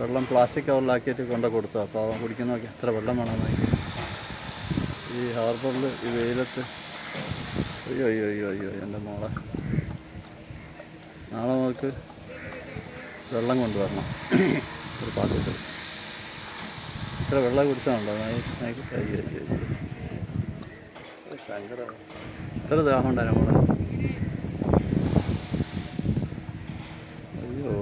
വെള്ളം പ്ലാസ്റ്റിക് കവറിലാക്കിയിട്ട് കൊണ്ട് കൊടുത്തു അപ്പോൾ അവൻ കുടിക്കുന്ന നോക്കി എത്ര വെള്ളം വേണമെന്ന് ഈ ഹാർബറിൽ ഈ വെയിലത്ത്. അയ്യോ അയ്യോ അയ്യോ അയ്യോ എന്റെ മോളെ. നാളെ നമുക്ക് വെള്ളം കൊണ്ടുവരണം. ഒരു പാത്രത്തിൽ. ഇത്ര വെള്ളം കുടിച്ചാണല്ലോ. അയ്യോ അയ്യോ അയ്യോ. ഇത്ര ദാഹം ഉണ്ടായിരുന്നു നമ്മളെ അയ്യോ.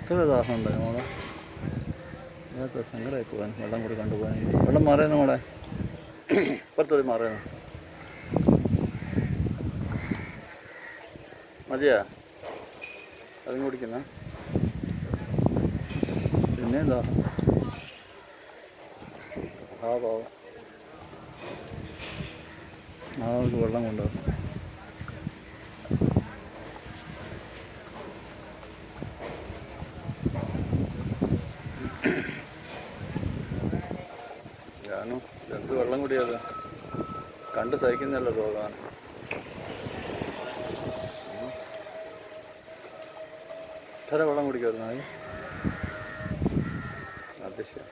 ഇത്ര ദാഹം ഉണ്ടായിരുന്നു മോളെ ഇതിനകത്ത് സങ്കടമായി പോകാൻ വെള്ളം കൂടി കണ്ടുപോകാൻ വെള്ളം മാറിയെന്ന് മോളെ? പുറത്തോട്ട് മാറിയെന്ന്? മതിയാ? അതും കുടിക്കുന്ന പിന്നെ എന്താ? ആ പാവം. ആ നമുക്ക് വെള്ളം കൊണ്ടുപോകും. ഞാനും എന്ത് വെള്ളം കുടിയത് കണ്ട് സഹിക്കുന്നല്ലോ രോഗമാണ് ഇത്ര വെള്ളം കുടിക്കുമായിരുന്നു അത് ശരി.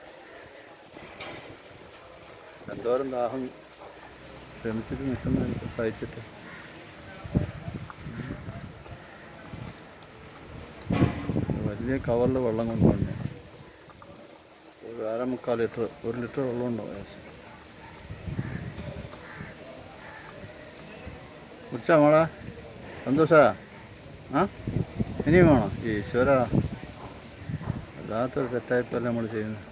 എന്തോരം ദാഹം ശ്രമിച്ചിട്ട് നിൽക്കുന്ന സഹിച്ചിട്ട്. വലിയ കവറിൽ വെള്ളം കൊണ്ടുവന്നു ഒരു അര മുക്കാൽ ലിറ്റർ ഒരു ലിറ്റർ വെള്ളം ഉണ്ടോ? കുടിച്ചാ മോളെ? സന്തോഷാ? ആ? ഇനിയും വേണോ? ഈശ്വര. വല്ലാത്തൊരു തെറ്റായിപ്പല്ല നമ്മൾ ചെയ്യുന്നത്.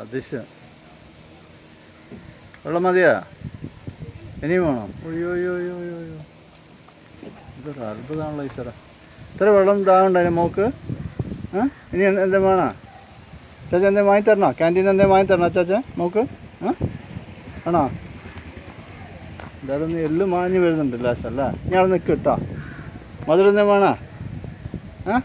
അതിശയം. വെള്ളം മതിയാ? ഇനിയും വേണം? അയ്യോ അയ്യോ ഇതൊരു അത്ഭുതമാണല്ലോ ഈശ്വര. ഇത്ര വെള്ളം ദാഹമുണ്ടായിരുന്നു മോക്ക്? ഇനി എന്താ വേണോ? ചാച്ച എന്തേ വാങ്ങി തരണോ? ക്യാന്റീൻ എന്തേ വാങ്ങി തരണോ ചാച്ച? നോക്ക് ആണോ? എന്തായാലും എല്ലാം മാഞ്ഞ് വരുന്നുണ്ട് ലാസ്റ്റ് അല്ലേ? ഞാൻ നിൽക്കും കേട്ടോ. മധുരം എന്തേ വേണോ? ആ?